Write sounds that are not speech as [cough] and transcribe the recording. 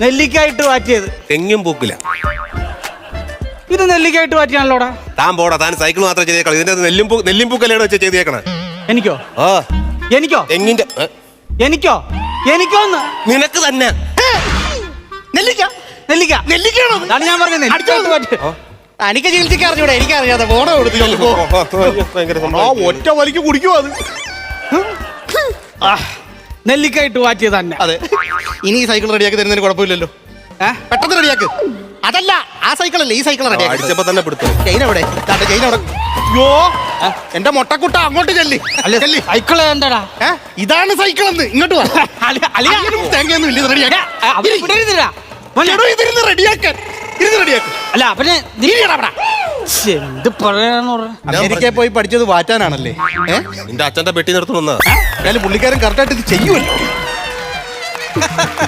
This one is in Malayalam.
നെല്ലിക്കായിട്ട് മാറ്റിയത് തെങ്ങും പൂക്കില്ല ഇത് നെല്ലിക്കായിട്ട് മാറ്റിയാണല്ലോടാ താൻ പോടാ താൻ സൈക്കിൾ മാത്രം ചെയ്തേക്കണം. ഇതിന്റെ അകത്ത് നെല്ലും പൂ നെല്ലും പൂക്കല്ലാണ് വെച്ച് ചെയ്തേക്കണേ. എനിക്കോ? ആ. എനിക്കോ? തെങ്ങിന്റെ ഏ, എനിക്കോ? എനിക്കോന്ന്? നിനക്ക് തന്നെ. നെല്ലിക്ക. നെല്ലിക്ക. നെല്ലിക്കാണോ അതാണ് ഞാൻ പറഞ്ഞത് നെല്ലിക്കായിട്ട് മാറ്റി എനിക്ക് ചികിത്സിക്ക് അറിഞ്ഞൂടെ എനിക്ക് അറിയാതെ പോണ കൊടുത്തു ഭയങ്കര ആ സംഭവം. ഒറ്റ വലിക്ക് കുടിക്കുമോ അത്? നെല്ലിക്കായിട്ട് മാറ്റിയത് തന്നെ. അതെ. ഇനി ഈ സൈക്കിൾ റെഡിയാക്കി തരുന്നതിന് കുഴപ്പമില്ലല്ലോ. ഏ? പെട്ടെന്ന് റെഡിയാക്ക് അതല്ല ആ സൈക്കിൾ അല്ലേ? ഈ സൈക്കിൾ റെഡിയാക്കി അടിച്ചപ്പോ തന്നെ പിടുത്തം. ചെയിൻ ദാണ്ടെ ചെയിൻ യോ എന്റെ മൊട്ടക്കുട്ട അങ്ങോട്ട് ചെല്ലി. അല്ല ചെല്ലി. സൈക്കിൾ എന്താടാ? ഏ? ഇതാണ് സൈക്കിൾ എന്ന്. ഇങ്ങോട്ട് വാ. അളി- അളിയാ. അയ്യനും തേങ്ങയൊന്നും ഇല്ല റെഡിയാക്കാൻ ഏ, അവർ വിടരുതില്ല. മോനെ, എടോ, ഇതിരുന്ന് റെഡിയാക്കാൻ ഇരുന്ന് റെഡിയാക്ക് അല്ല അവന് ഇരിയെടാ അവിടെ. എന്ത് പറയാന്ന് പറഞ്ഞ. അമേരിക്കയിൽ പോയി പഠിച്ചത് വാറ്റാനാണല്ലേ? ഏഹ് നിന്റെ അച്ഛന്റെ പെട്ടി നിർത്തുന്ന? പുള്ളിക്കാരൻ കറക്റ്റായിട്ട് ഇത് ചെയ്യുമല്ലോ. [laughs]